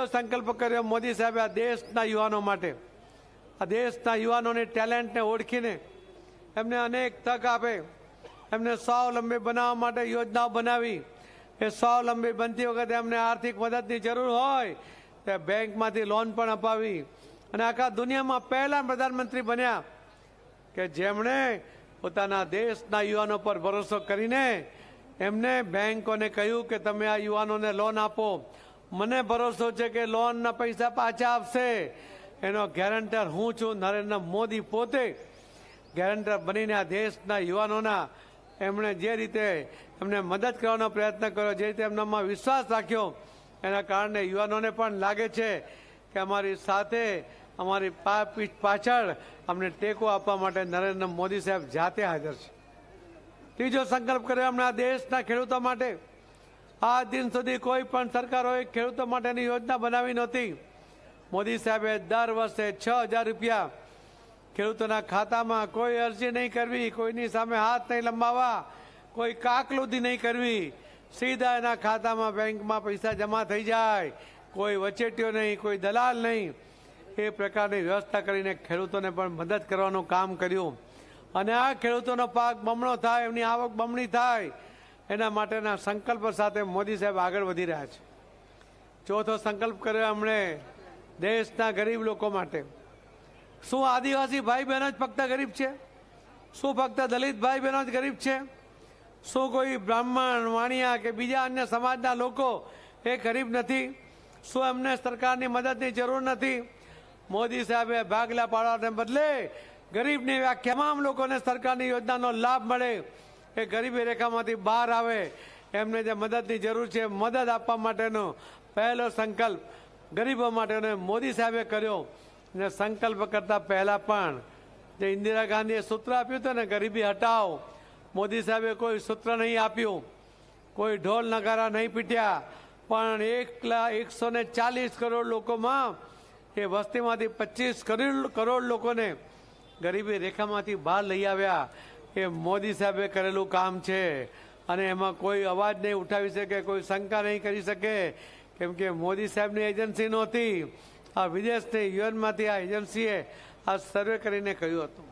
ત્રીજો સંકલ્પ કર્યો મોદી સાહેબે આ દેશના યુવાનો માટે. આ દેશના યુવાનોની ટેલેન્ટને ઓળખીને એમને અનેક તક આપે. એમને સ્વાવલંબી બનાવવા માટે યોજનાઓ બનાવી. એ સ્વાવલંબી બનતી વખતે એમને આર્થિક મદદની જરૂર હોય તે બેંકમાંથી લોન પણ અપાવી. અને આખા દુનિયામાં પહેલા પ્રધાનમંત્રી બન્યા કે જેમણે પોતાના દેશના યુવાનો પર ભરોસો કરીને એમને બેંકોને કહ્યું કે તમે આ યુવાનોને લોન આપો. મને ભરોસો છે કે લોનના પૈસા પાછા આપશે એનો ગેરંટર હું છું, નરેન્દ્ર મોદી પોતે. ગેરંટર બનીને આ દેશના યુવાનોના એમણે જે રીતે એમને મદદ કરવાનો પ્રયત્ન કર્યો, જે રીતે એમનામાં વિશ્વાસ રાખ્યો, એના કારણે યુવાનોને પણ લાગે છે કે અમારી સાથે અમારી પાછળ અમને ટેકો આપવા માટે નરેન્દ્ર મોદી સાહેબ જાતે હાજર છે. ત્રીજો સંકલ્પ કર્યો હમણાં દેશના ખેડૂતો માટે. આ દિન સુધી કોઈ પણ સરકારોએ ખેડૂતો માટેની યોજના બનાવી નહોતી. મોદી સાહેબે દર વર્ષે છ હજાર રૂપિયા ખેડૂતોના ખાતામાં કોઈ અરજી નહીં કરવી, કોઈની સામે હાથ નહીં લંબાવવા, કોઈ કાકલુદી નહીં કરવી. સીધા એના ખાતામાં બેંકમાં પૈસા જમા થઈ જાય. કોઈ વચેટીઓ નહીં, કોઈ દલાલ નહીં. એ પ્રકારની વ્યવસ્થા કરીને ખેડૂતોને પણ મદદ કરવાનું કામ કર્યું. અને આ ખેડૂતોનો પાક બમણો થાય, એમની આવક બમણી થાય. એના માટેના સંકલ્પ સાથે મોદી સાહેબ આગળ વધી રહ્યા છે. ચોથો સંકલ્પ કર્યો એમણે દેશના ગરીબ લોકો માટે. શું આદિવાસી ભાઈ બહેનો જ ફક્ત ગરીબ છે? શું ફક્ત દલિત ભાઈ બહેનો જ ગરીબ છે? શું કોઈ બ્રાહ્મણ, વાણિયા કે બીજા અન્ય સમાજના લોકો એ ગરીબ નથી? શું એમને સરકારની મદદની જરૂર નથી? મોદી સાહેબે ભાગલા પાડવાને બદલે ગરીબની વ્યાખ્યા તમામ લોકોને સરકારની યોજનાનો લાભ મળે એ ગરીબી રેખામાંથી બહાર આવે, એમને જે મદદની જરૂર છે, મદદ આપવા માટેનો પહેલો સંકલ્પ ગરીબો માટેનો મોદી સાહેબે કર્યો. ને સંકલ્પ કરતા પહેલાં પણ જે ઇન્દિરા ગાંધીએ સૂત્ર આપ્યું હતું ને, ગરીબી હટાવો. મોદી સાહેબે કોઈ સૂત્ર નહીં આપ્યું. કોઈ ઢોલ નગારા નહીં પીટ્યા. પણ એક લા- એકસો ને ચાલીસ કરોડ લોકોમાં એ વસ્તીમાંથી પચીસ કરોડ લોકોને ગરીબી રેખામાંથી બહાર લઈ આવ્યા. એ મોદી સાહેબે કરેલું કામ છે અને એમાં કોઈ અવાજ નહીં ઉઠાવી શકે, કોઈ શંકા નહીં કરી શકે. કેમ કે મોદી સાહેબની એજન્સી નહોતી. આ વિદેશની યુએનમાંથી આ એજન્સીએ આ સર્વે કરીને કહ્યું હતું.